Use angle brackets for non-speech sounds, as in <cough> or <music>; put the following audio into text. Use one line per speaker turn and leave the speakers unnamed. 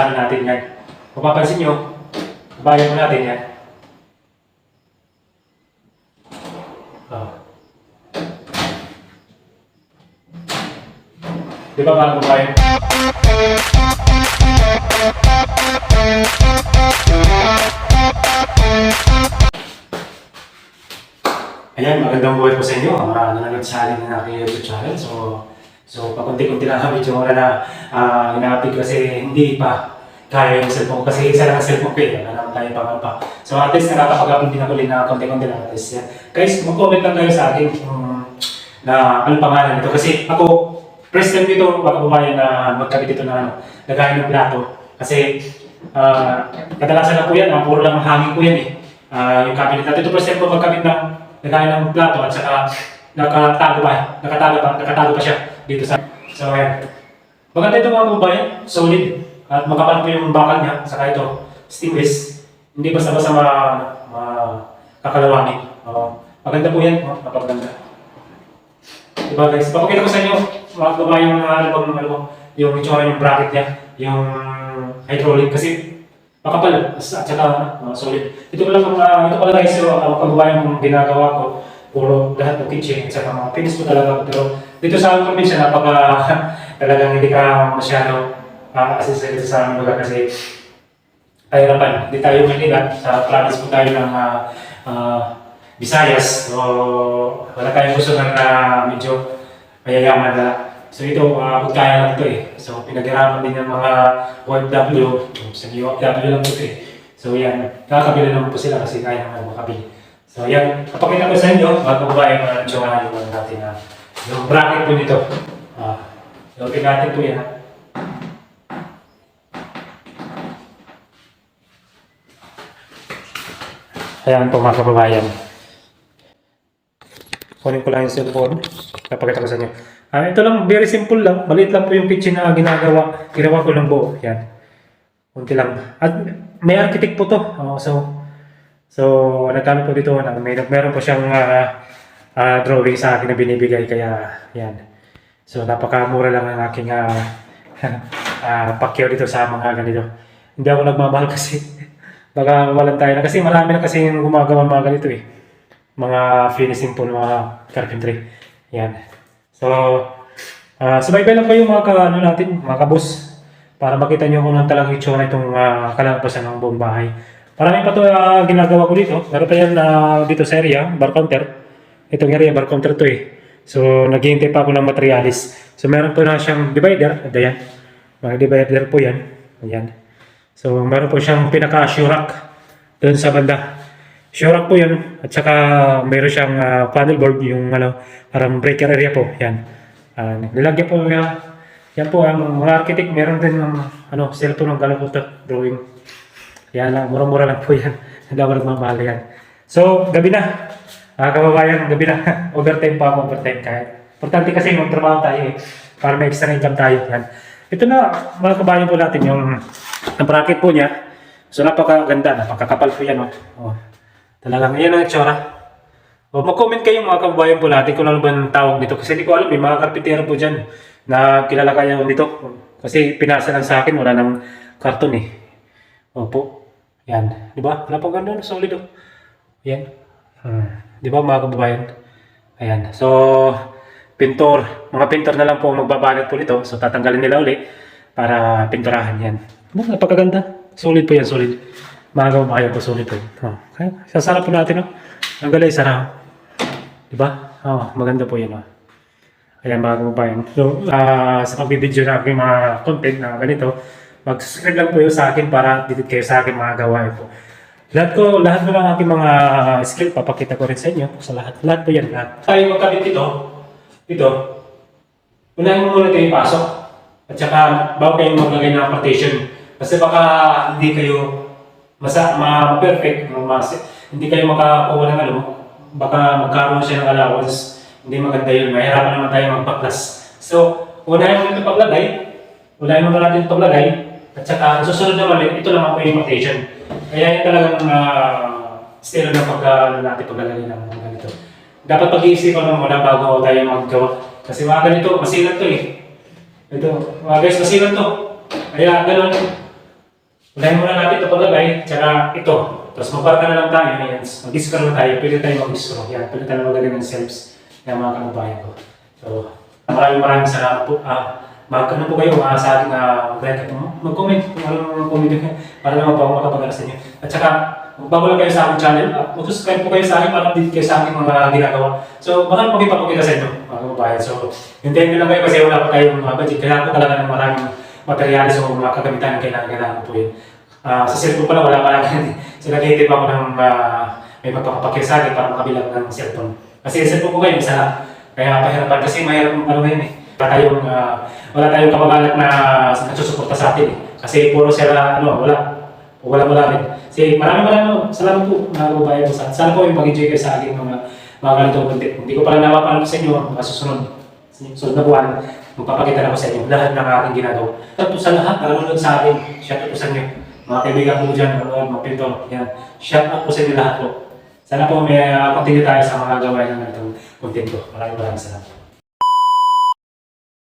Ano natin yan. Kung papansin nyo, bayan mo natin yan. Oh. Di ba mga kabayan? Ayan, magandang buhay po sa inyo. Nanonood sa akin ng aking YouTube channel. So, so pakunti-kunti lang kami yung oras na uh, ina-update kasi hindi pa kaya yung cellphone ko. Kasi isa lang ang cellphone ko eh. Wala naman tayo pang pa. So at least nakakapag-upload din ako din na konti-kunti lang. At least. Guys, mag-comment lang kayo sa akin um, na ano pangalan nito. Kasi ako, first time dito, mga kababayan na magkabit ito na ano, lagayan ng plato. Kasi uh, kadalasan lang po yan, ah, puro lang hangin po yan eh. Ah, yung cabinet natin. Ito first ko magkabit ng lagayan ng plato at saka nakatago pa, nakatago pa, nakatago pa siya dito sa So ayan. Maganda ito mga kababayan, solid. At makapal po yung bakal niya, saka ito, stainless. Hindi basta-basta ma, ma kakalawangin. Oo. maganda po yan, oh, napaganda. Diba guys, papakita ko sa inyo, mga kababayan, yung ano bang, yung itsura yung bracket niya, yung hydraulic, kasi makapal, at saka uh, solid. Ito pala, uh, ito pala guys, yung uh, kababayan yung ginagawa ko, puro lahat ng kitchen, at saka mga finish ko talaga. Pero dito sa probinsya, napaka <laughs> talagang hindi ka masyado uh, assist dito sa aming lugar kasi kahirapan. Hindi tayo Manila, sa province po tayo ng uh, uh, Visayas. So, wala tayong gusto ng uh, medyo mayayaman na. So ito, uh, kaya lang ito eh. So pinaghirapan din ng mga OFW. Sa OFW lang ito eh. So yan, nakakabili naman po sila kasi kaya naman makabili. So yan, kapakita ko sa inyo, mga tsura yung ano natin na yung bracket po nito. Ah, yung natin po yan. Ayan po mga kababayan. Kunin ko lang yung cellphone. Napakita ko sa inyo. Ah, ito lang, very simple lang. Maliit lang po yung kitchen na ginagawa. Ginawa ko ng buo. Yan. Kunti lang. At may architect po to. Oh, so, so nagkano po dito. May, meron po siyang ah, ah, drawing sa akin na binibigay. Kaya, yan. So, napakamura lang ang aking uh, uh, <laughs> pakyaw dito sa mga ganito. Hindi ako nagmamahal <laughs> kasi baka walan tayo na. Kasi marami na kasi yung gumagawa mga ganito eh. Mga finishing po ng mga carpentry. Yan. So, uh, subaybay lang kayo mga ka, ano natin, mga kabus. Para makita nyo kung ano talagang itsura itong uh, kalalabasan ng buong bahay. Marami pa ito uh, ginagawa ko dito. Meron pa yan uh, dito sa area, bar counter. Itong area, bar counter to eh. So, naghihintay pa ako ng materialis. So, meron po na siyang divider. Ayan. Mga divider po yan. Ayan. So, meron po siyang pinaka-shurak doon sa banda. Shurak po yan. At saka, meron siyang uh, panel board, yung ano, parang breaker area po. Yan. Uh, nilagyan po yan. Yan po, ang mga architect, meron din ng ano, cellphone ng ito, drawing. Yan lang, mura-mura lang po yan. <laughs> Hindi ako nagmamahal yan. So, gabi na. Mga kababayan, gabi na. <laughs> overtime pa ako, overtime kahit. Importante kasi magtrabaho tayo eh. Para may extra income tayo. Yan. Ito na, mga kabayan po natin, yung ang bracket po niya. So, napakaganda, napakakapal po yan. Oh. Oh. Talagang, yan ang itsura. O, mag-comment kayo mga kababayan po natin kung ano ba ang tawag dito. Kasi hindi ko alam, may mga karpintero po dyan na kilala kayo dito. Kasi pinasa lang sa akin, wala nang karton eh. Opo. Yan. Di ba? Napaganda, solid oh. Yan. Hmm. Di ba mga kababayan? Ayan. So, pintor. Mga pintor na lang po magbabanat po nito. So, tatanggalin nila uli para pinturahan yan. Oh, napakaganda. Solid po yan, solid. Mga kababayan po, solid po. Oh. Okay. Sasarap po natin, oh. Ang galay, sarap. Di ba? Oh, maganda po yan, oh. Ayan mga kababayan. So, ah, sa pagbibideo na aking mga content na ganito, mag-subscribe lang po yung sa akin para dito kayo sa akin mga gawain po. Lahat ko, lahat po ng aking mga skill, papakita ko rin sa inyo sa lahat. Lahat po yan, lahat. Tayo magkabit dito, dito, unahin mo muna ito yung pasok. At saka, bago kayo maglagay ng partition. Kasi baka hindi kayo masa, ma-perfect, mas, hindi kayo makakuha ng ano, baka magkaroon siya ng allowance. Hindi maganda yun, mahirapan naman tayo magpaklas. So, unahin mo ito paglagay, unahin mo natin ito paglagay, at saka, susunod naman, ito naman po yung rotation. Kaya yung talagang uh, style ng pagka, ano natin paglalagay ng mga ganito. Dapat pag-iisipan mo muna bago tayo maggawa. Kasi mga ganito, masilan to eh. Ito, mga guys, masilan to. Kaya ganun, Unahin muna natin ito paglagay, tsaka ito. Tapos magbarka na lang tayo, ayan. Mag-discount na tayo, pwede tayo mag-discount. Yan, pwede tayo maglagay ng shelves. Yan mga kababayan ko. So, maraming maraming salamat po. Ah, Mag-ano po kayo, uh, sa akin na mag-like at mag-comment kung anong comment nyo para naman po ako makapagana sa inyo. At saka, bago lang kayo sa aking channel, uh, mag-subscribe po kayo sa akin para update kayo sa aking mga ginagawa. So, baka magpapakita sa inyo, mga kababayan. So, hintayin nyo lang kayo kasi wala pa tayong uh, budget. Kailangan ko talaga ng maraming materyales o mga kagamitan na kailangan, kailangan po yun. Ah, sa cellphone pala, wala pa lang. <laughs> so, nag-iitip ako ng uh, may magpapapakil sa akin para makabilang ng cellphone. Kasi cellphone ko ngayon, isa. Kaya pahirapan kasi mayroon ano ngayon eh. Wala tayong, ah, wala tayong kamag-anak na nagsusuporta sa atin eh. Kasi puro sila, ano, wala. Wala wala rin. Kasi maraming maraming salamat po mga kababayan ko. Sana sana po yung mag-enjoy kayo sa ating mga mga ganitong content. Hindi ko pala napapanood sa inyo mga susunod. Susunod na buwan, magpapakita na ko sa inyo lahat ng aking ginagawa. Out sa lahat na nanonood sa akin. Shout out po sa inyo. Mga kaibigan ko dyan, nanonood, mga pintor. Yan. Shout out po sa inyo lahat po. Sana po may uh, continue tayo sa mga gawain ng ganitong content ko. Maraming maraming salamat.